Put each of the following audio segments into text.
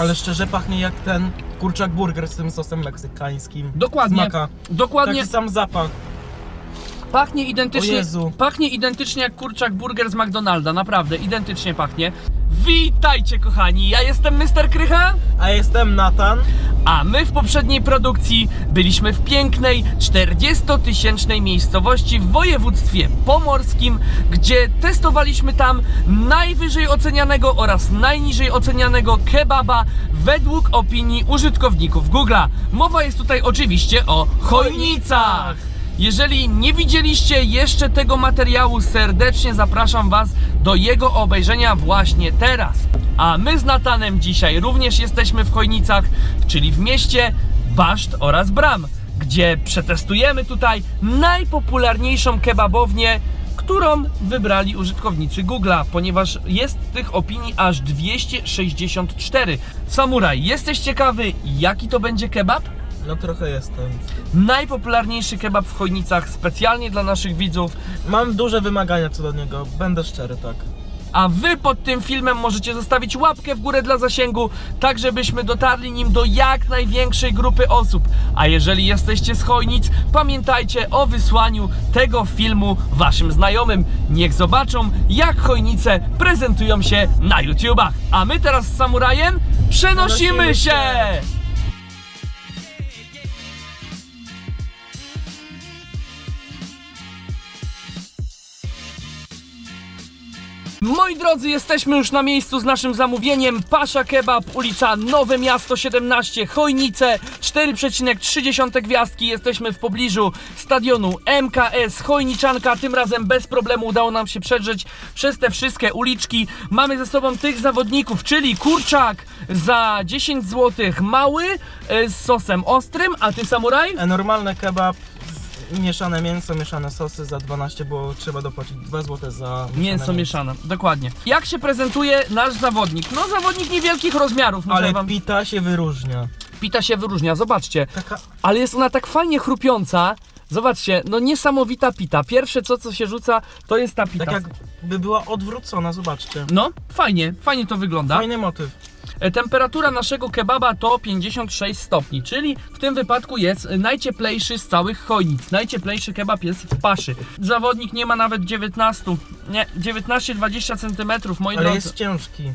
Ale szczerze pachnie jak ten kurczak burger z tym sosem meksykańskim. Dokładnie. Smaka. Dokładnie. Taki sam zapach. Pachnie O identycznie. Jezu. Pachnie identycznie jak kurczak burger z McDonalda, naprawdę, identycznie pachnie. Witajcie kochani, ja jestem Mr. Krycha, A jestem Natan. A my w poprzedniej produkcji byliśmy w pięknej 40-tysięcznej miejscowości w województwie pomorskim, gdzie testowaliśmy tam najwyżej ocenianego oraz najniżej ocenianego kebaba według opinii użytkowników Google'a. Mowa jest tutaj oczywiście o chojnicach. Jeżeli nie widzieliście jeszcze tego materiału, serdecznie zapraszam Was do jego obejrzenia właśnie teraz. A my z Natanem dzisiaj również jesteśmy w Chojnicach, czyli w mieście Baszt oraz Bram, gdzie przetestujemy tutaj najpopularniejszą kebabownię, którą wybrali użytkownicy Google'a, ponieważ jest tych opinii aż 264. Samuraj, jesteś ciekawy, jaki to będzie kebab? No trochę jestem. Najpopularniejszy kebab w Chojnicach specjalnie dla naszych widzów, Mam duże wymagania co do niego, będę szczery, tak. a wy pod tym filmem możecie zostawić łapkę w górę dla zasięgu, tak żebyśmy dotarli nim do jak największej grupy osób. A jeżeli jesteście z Chojnic, pamiętajcie o wysłaniu tego filmu waszym znajomym. Niech zobaczą, jak Chojnice prezentują się na YouTubach. A my teraz z Samurajem przenosimy Przenosimy się! Moi drodzy, jesteśmy już na miejscu z naszym zamówieniem. Pasza Kebab, ulica Nowe Miasto 17, Chojnice, 4,3 gwiazdki. Jesteśmy w pobliżu stadionu MKS Chojniczanka. Tym razem bez problemu udało nam się przedrzeć przez te wszystkie uliczki. Mamy ze sobą tych zawodników, czyli kurczak za 10 zł mały e, z sosem ostrym, a ty samuraj? E, normalny kebab, mieszane mięso, mieszane sosy za 12, bo trzeba dopłacić 2 zł za Mięso mieszane, dokładnie. Jak się prezentuje nasz zawodnik? No zawodnik niewielkich rozmiarów, może Ale wam... pita się wyróżnia. Pita się wyróżnia, zobaczcie. Taka Ale jest ona tak fajnie chrupiąca. Zobaczcie, no niesamowita pita. Pierwsze co, co się rzuca, to jest ta pita. Tak jakby była odwrócona, zobaczcie. No, fajnie, fajnie to wygląda. Fajny motyw. E, Temperatura naszego kebaba to 56 stopni, czyli w tym wypadku jest najcieplejszy z całych chojnic. Najcieplejszy kebab jest w paszy. Zawodnik nie ma nawet 19, nie, 19-20 cm, moi Ale drodzy. jest ciężki.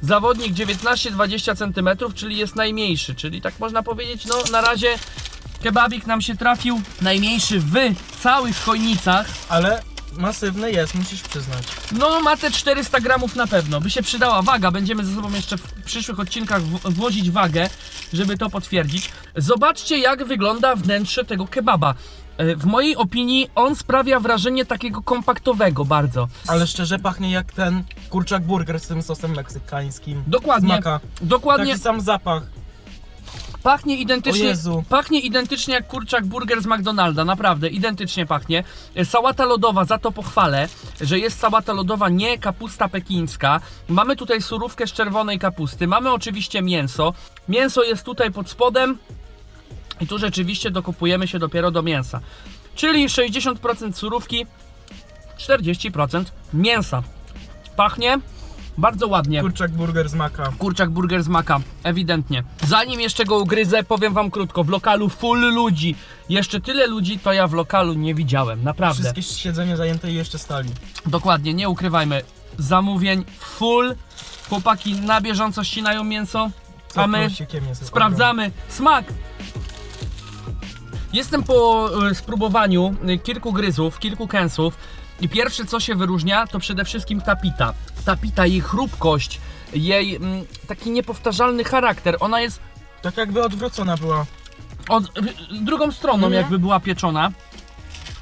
Zawodnik 19-20 cm, czyli jest najmniejszy, czyli tak można powiedzieć, no na razie kebabik nam się trafił najmniejszy w całych chojnicach. Ale masywny jest, musisz przyznać. No ma te 400 gramów na pewno, by się przydała waga, będziemy ze sobą jeszcze w przyszłych odcinkach w- włożyć wagę, żeby to potwierdzić. Zobaczcie jak wygląda wnętrze tego kebaba. E, W mojej opinii on sprawia wrażenie takiego kompaktowego bardzo. Ale szczerze pachnie jak ten kurczak burger z tym sosem meksykańskim. Dokładnie, Smaka. dokładnie. Taki sam zapach. Pachnie identycznie, Jezu. pachnie identycznie jak kurczak burger z McDonalda, naprawdę, identycznie pachnie. E, Sałata lodowa, za to pochwalę, że jest sałata lodowa, nie kapusta pekińska. Mamy tutaj surówkę z czerwonej kapusty, mamy oczywiście mięso. Mięso jest tutaj pod spodem i tu rzeczywiście dokupujemy się dopiero do mięsa. Czyli 60% surówki, 40% mięsa. Pachnie bardzo ładnie. Kurczak burger z maka. Kurczak burger z maka, ewidentnie. Zanim jeszcze go ugryzę, powiem wam krótko, w lokalu full ludzi. Jeszcze tyle ludzi to ja w lokalu nie widziałem, naprawdę. Wszystkie siedzenie zajęte i jeszcze stali. Dokładnie, nie ukrywajmy. Zamówień full. Chłopaki na bieżąco ścinają mięso, a my sprawdzamy smak. Jestem po e, spróbowaniu e, kilku gryzów, kilku kęsów i pierwsze co się wyróżnia to przede wszystkim ta pita. Ta pita, jej chrupkość, jej mm, taki niepowtarzalny charakter. Ona jest Tak jakby odwrócona była. od, drugą stroną Mhm. jakby była pieczona,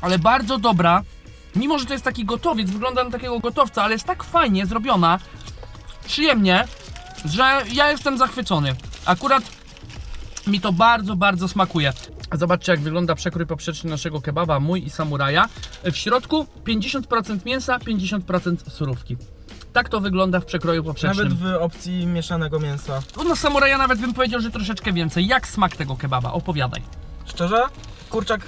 ale bardzo dobra. Mimo, że to jest taki gotowiec, wygląda na takiego gotowca, ale jest tak fajnie zrobiona, przyjemnie, że ja jestem zachwycony. Akurat mi to bardzo, bardzo smakuje. Zobaczcie, jak wygląda przekrój poprzeczny naszego kebaba, mój i samuraja. W środku 50% mięsa, 50% surówki. Tak to wygląda w przekroju poprzecznym. Nawet w opcji mieszanego mięsa. No samuraja nawet bym powiedział, że troszeczkę więcej. Jak smak tego kebaba? Opowiadaj. Szczerze, kurczak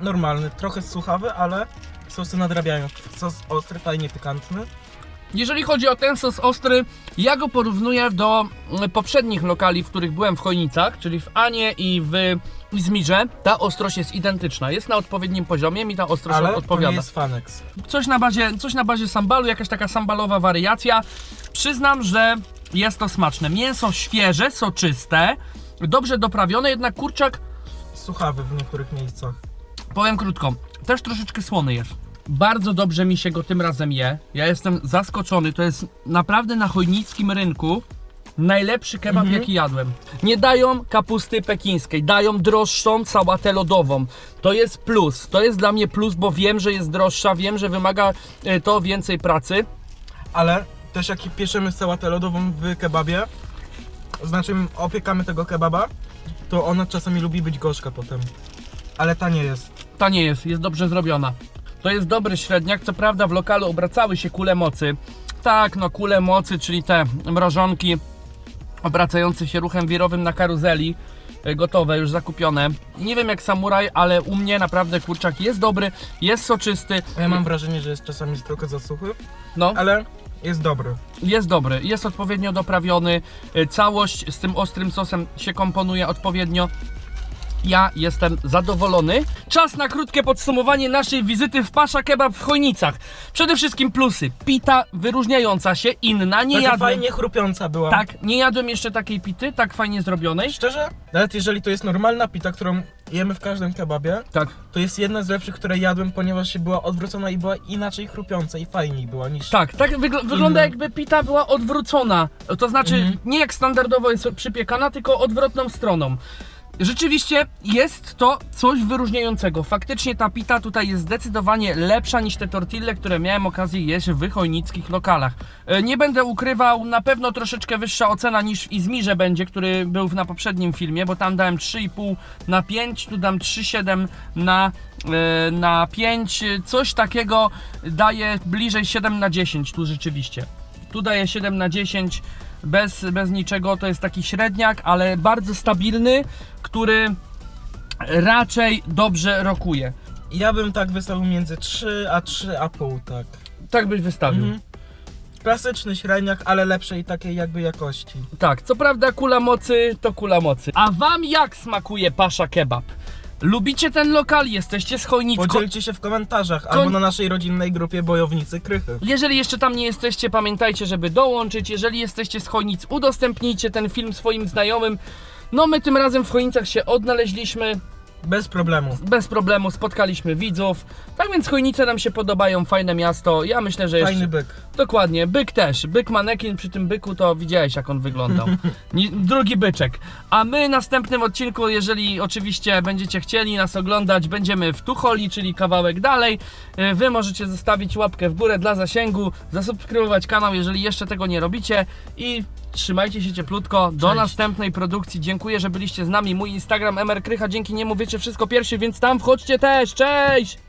normalny, trochę suchawy, ale sosy nadrabiają. Sos ostry, fajnie pikantny. Jeżeli chodzi o ten sos ostry, ja go porównuję do poprzednich lokali, w których byłem w Chojnicach, czyli w Anie i w Izmirze. Ta ostrość jest identyczna, jest na odpowiednim poziomie, mi ta ostrość Ale to odpowiada. nie jest Fanex. Coś na bazie, coś na bazie sambalu, jakaś taka sambalowa wariacja. Przyznam, że jest to smaczne. Mięso świeże, soczyste, dobrze doprawione, jednak kurczak, Suchawy w niektórych miejscach. powiem krótko, też troszeczkę słony jest. Bardzo dobrze mi się go tym razem je. Ja jestem zaskoczony. To jest naprawdę na chojnickim rynku najlepszy kebab, Mhm. jaki jadłem. Nie dają kapusty pekińskiej, dają droższą sałatę lodową. To jest plus. To jest dla mnie plus, bo wiem, że jest droższa, wiem, że wymaga e, to więcej pracy. Ale też jak pieszemy sałatę lodową w kebabie, znaczy opiekamy tego kebaba, to ona czasami lubi być gorzka potem. Ale ta nie jest. Ta nie jest, jest dobrze zrobiona. To jest dobry średniak, co prawda w lokalu obracały się kule mocy. Tak, no kule mocy, czyli te mrożonki obracające się ruchem wirowym na karuzeli. e, Gotowe, już zakupione. Nie wiem jak samuraj, ale u mnie naprawdę kurczak jest dobry, jest soczysty. Ja mam wrażenie, że jest czasami trochę za suchy, No, ale jest dobry. jest dobry, jest odpowiednio doprawiony. e, Całość z tym ostrym sosem się komponuje odpowiednio. Ja jestem zadowolony. Czas na krótkie podsumowanie naszej wizyty w Pasza Kebab w Chojnicach. Przede wszystkim plusy. Pita wyróżniająca się, inna. Nie Taka jadłem. fajnie chrupiąca była. Tak, nie jadłem jeszcze takiej pity, tak fajnie zrobionej. Szczerze? Nawet jeżeli to jest normalna pita, którą jemy w każdym kebabie, Tak. to jest jedna z lepszych, które jadłem, ponieważ się była odwrócona i była inaczej chrupiąca i fajniej była niż... Tak, tak wygl- wygląda jakby pita była odwrócona. To znaczy Mhm. nie jak standardowo jest przypiekana, tylko odwrotną stroną. Rzeczywiście jest to coś wyróżniającego. Faktycznie ta pita tutaj jest zdecydowanie lepsza niż te tortille, które miałem okazję jeść w chojnickich lokalach. E, Nie będę ukrywał, na pewno troszeczkę wyższa ocena niż w Izmirze będzie, który był na poprzednim filmie, bo tam dałem 3,5 na 5, tu dam 3,7 na, e, na 5. Coś takiego daje bliżej 7 na 10 tu rzeczywiście. Tu daje 7 na 10 bez, bez niczego, to jest taki średniak, ale bardzo stabilny, który raczej dobrze rokuje. Ja bym tak wystawił między 3 a 3,5 tak. Tak byś wystawił. Mhm. Klasyczny średniak, ale lepszej takiej jakby jakości. Tak, co prawda kula mocy to kula mocy. A wam jak smakuje pasza kebab? Lubicie ten lokal? Jesteście z Chojnicko? Podzielcie się w komentarzach albo na naszej rodzinnej grupie Bojownicy Krychy. Jeżeli jeszcze tam nie jesteście, pamiętajcie, żeby dołączyć. Jeżeli jesteście z Chojnic, udostępnijcie ten film swoim znajomym. No my tym razem w Chojnicach się odnaleźliśmy. Bez problemu. bez problemu spotkaliśmy widzów. Tak więc Chojnice nam się podobają, fajne miasto. Ja myślę, że jeszcze... Fajny byk. Dokładnie, byk też. Byk manekin, przy tym byku to widziałeś jak on wyglądał. Drugi byczek. A my w następnym odcinku, jeżeli oczywiście będziecie chcieli nas oglądać, będziemy w Tucholi, czyli kawałek dalej. E, Wy możecie zostawić łapkę w górę dla zasięgu, zasubskrybować kanał, jeżeli jeszcze tego nie robicie i trzymajcie się cieplutko. Do Cześć. następnej produkcji. Dziękuję, że byliście z nami. Mój Instagram MR Krycha, dzięki niemu wiecie wszystko pierwszy, więc tam wchodźcie też. Cześć!